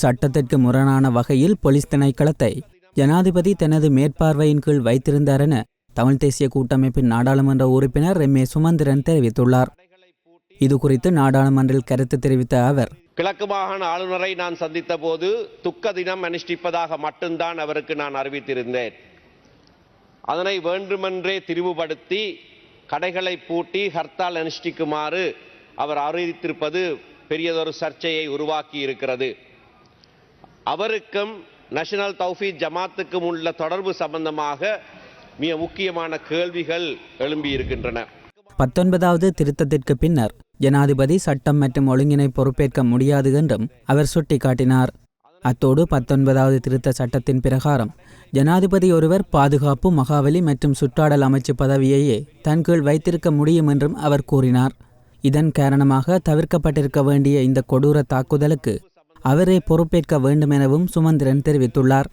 சட்டத்திற்கு முரணான வகையில் போலீஸ் திணைக்களத்தை ஜனாதிபதி தனது மேற்பார்வையின் கீழ் வைத்திருந்தார் என தமிழ் தேசிய கூட்டமைப்பின் நாடாளுமன்ற உறுப்பினர் எம் ஏ சுமந்திரன் தெரிவித்துள்ளார். இதுகுறித்து நாடாளுமன்றில் கருத்து தெரிவித்த அவர் கிழக்கு மாகாண ஆளுநரை நான் சந்தித்த போது துக்க தினம் அனுஷ்டிப்பதாக மட்டும்தான் அவருக்கு நான் அறிவித்திருந்தேன். அதனை வேண்டுமென்றே திரிவுபடுத்தி கடைகளை பூட்டி ஹர்த்தால் அனுஷ்டிக்குமாறு அவர் அறிவித்திருப்பது பெரியதொரு சர்ச்சையை உருவாக்கி இருக்கிறது அவருக்கும் நேஷனல் தௌஃபி ஜமாத்துக்கும் உள்ள தொடர்பு சம்பந்தமாக மிக முக்கியமான கேள்விகள் எழும்பியிருக்கின்றன பத்தொன்பதாவது திருத்தத்திற்கு பின்னர் ஜனாதிபதி சட்டம் மற்றும் ஒழுங்கினை பொறுப்பேற்க முடியாது என்றும் அவர் சுட்டிக்காட்டினார். அத்தோடு பத்தொன்பதாவது திருத்த சட்டத்தின் பிரகாரம் ஜனாதிபதி ஒருவர் பாதுகாப்பு மகாவலி மற்றும் சுற்றாடல் அமைச்சு பதவியையே தன் கீழ் வைத்திருக்க முடியும் என்றும் அவர் கூறினார். இதன் காரணமாக தவிர்க்கப்பட்டிருக்க வேண்டிய இந்த கொடூர தாக்குதலுக்கு அவரே பொறுப்பேற்க வேண்டும் எனவும் சுமந்திரன் தெரிவித்துள்ளார்.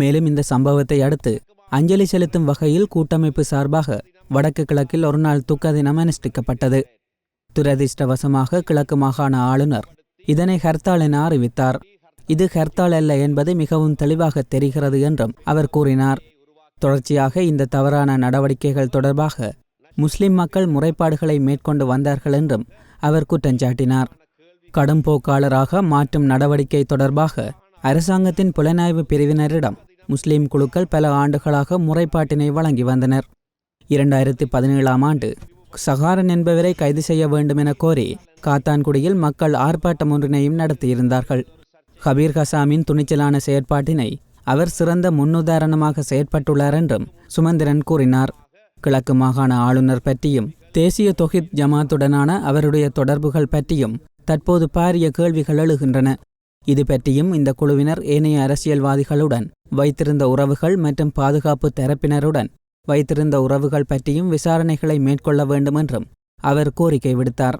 மேலும் இந்த சம்பவத்தை அடுத்து அஞ்சலி செலுத்தும் வகையில் கூட்டமைப்பு சார்பாக வடக்கு கிழக்கில் ஒருநாள் துக்க தினம் அனுஷ்டிக்கப்பட்டது. துரதிர்ஷ்டவசமாக கிழக்கு மாகாண ஆளுநர் இதனை ஹர்த்தால் என அறிவித்தார். இது ஹர்த்தால் அல்ல என்பது மிகவும் தெளிவாக தெரிகிறது என்றும் அவர் கூறினார். தொடர்ச்சியாக இந்த தவறான நடவடிக்கைகள் தொடர்பாக முஸ்லிம் மக்கள் முறைப்பாடுகளை மேற்கொண்டு வந்தார்கள் என்றும் அவர் குற்றஞ்சாட்டினார் கடும் போக்காளராக மாற்றும் நடவடிக்கை தொடர்பாக அரசாங்கத்தின் புலனாய்வு பிரிவினரிடம் முஸ்லிம் குழுக்கள் பல ஆண்டுகளாக முறைப்பாட்டினை வழங்கி வந்தனர். இரண்டாயிரத்தி பதினேழாம் ஆண்டு சஹாரன் என்பவரை கைது செய்ய வேண்டும் என கோரி காத்தான்குடியில் மக்கள் ஆர்ப்பாட்டம் ஒன்றினையும் நடத்தியிருந்தார்கள். ஹபீர் ஹசாமின் துணிச்சலான செயற்பாட்டினை அவர் சிறந்த முன்னுதாரணமாக செயற்பட்டுள்ளார் என்றும் சுமந்திரன் கூறினார். கிழக்கு மாகாண ஆளுநர் பற்றியும் தேசிய தொகித் ஜமாத்துடனான அவருடைய தொடர்புகள் பற்றியும் தற்போது பாரிய கேள்விகள் எழுகின்றன. இது பற்றியும் இந்த குழுவினர் ஏனைய அரசியல்வாதிகளுடன் வைத்திருந்த உறவுகள் மற்றும் பாதுகாப்பு தரப்பினருடன் வைத்திருந்த உறவுகள் பற்றியும் விசாரணைகளை மேற்கொள்ள வேண்டும் என்றும் அவர் கோரிக்கை விடுத்தார்.